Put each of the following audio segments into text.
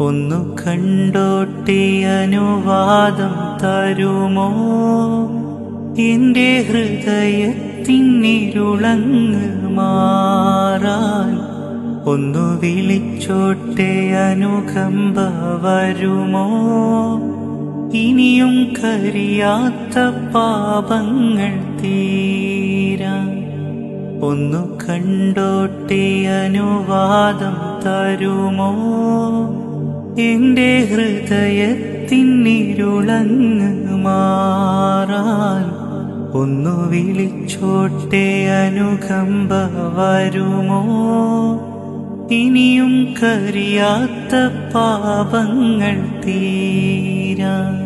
ഒന്നു കണ്ടോട്ടെ അനുവാദം തരുമോ? എന്റെ ഹൃദയത്തിന്നിരുളങ്ങ് മാറാൻ ഒന്നു വിളിച്ചോട്ടെ അനുകമ്പ വരുമോ? ഇനിയും കരിയാത്ത പാപങ്ങൾ തീരാൻ ഒന്നു കണ്ടോട്ടെ അനുവാദം തരുമോ? എന്റെ ഹൃദയത്തിന്നിരുളങ്ങ് മാറാൻ ഒന്നു വിളിച്ചോട്ടെ അനുകമ്പ വരുമോ? ഇനിയും കരിയാത്ത പാപങ്ങൾ തീരാൻ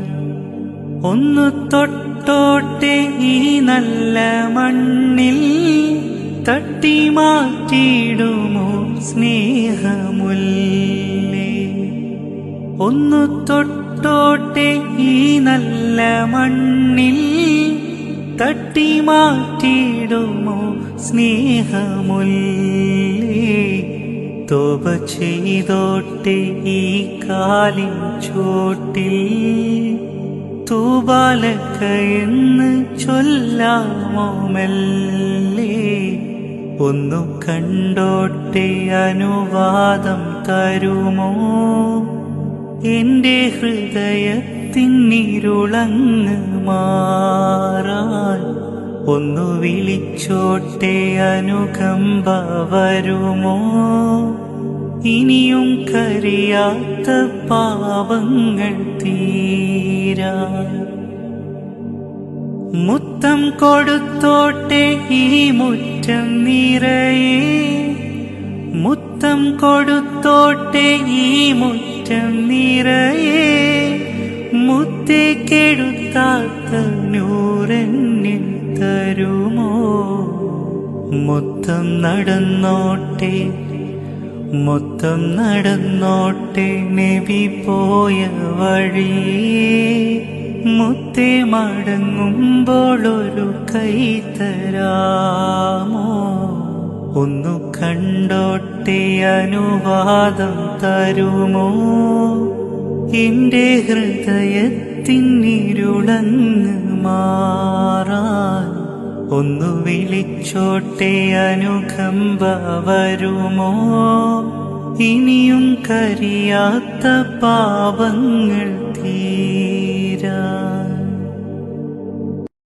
ഒന്നു തൊട്ടോട്ടെ ഈ നല്ല മണ്ണിൽ തട്ടി മാറ്റിയിടുമോ സ്നേഹമുല്ലേ? ഒന്ന് തൊട്ടോട്ടെ ഈ നല്ല മണ്ണിൽ തട്ടി മാറ്റിയിടുമോ സ്നേഹമുല്ലേ? തോപ ചെയ്തോട്ടെ ഈ കാലിൻ ചോട്ടിൽ. തൂബാലക്കയെന്ന് ചൊല്ലാമോ മെല്ലേ? ഒന്നു കണ്ടോട്ടെ അനുവാദം തരുമോ? എന്റെ ഹൃദയത്തിനിരുളങ്ങ് മാറാൻ ഒന്നു വിളിച്ചോട്ടെ അനുകമ്പ വരുമോ? ഇനിയും കരിയാത്ത പാവങ്ങൾ തീരാ മുത്തം കൊടുത്തോട്ടെ ഈ മുറ്റം നിറയെ. മുത്തം കൊടുത്തോട്ടെ ഈ മുറ്റം നിറയെ മുത്തേ കെടുത്താത്ത നൂറെന്നിൽ തരുമോ? മൊത്തം നടന്നോട്ടെ മൊത്തം നടന്നോട്ടെ നെവി പോയ വഴി മുത്തേ മടങ്ങുമ്പോൾ ഒരു കൈ തരാമോ? ഒന്നു കണ്ടോട്ടി അനുവാദം തരുമോ? എന്റെ ഹൃദയത്തിനിരുളങ്ങ് മാറാൻ ഒന്നു വിളിച്ചോട്ടെ അനുകമ്പ വരുമോ? ഇനിയും കരിയാത്ത പാപങ്ങൾ തീ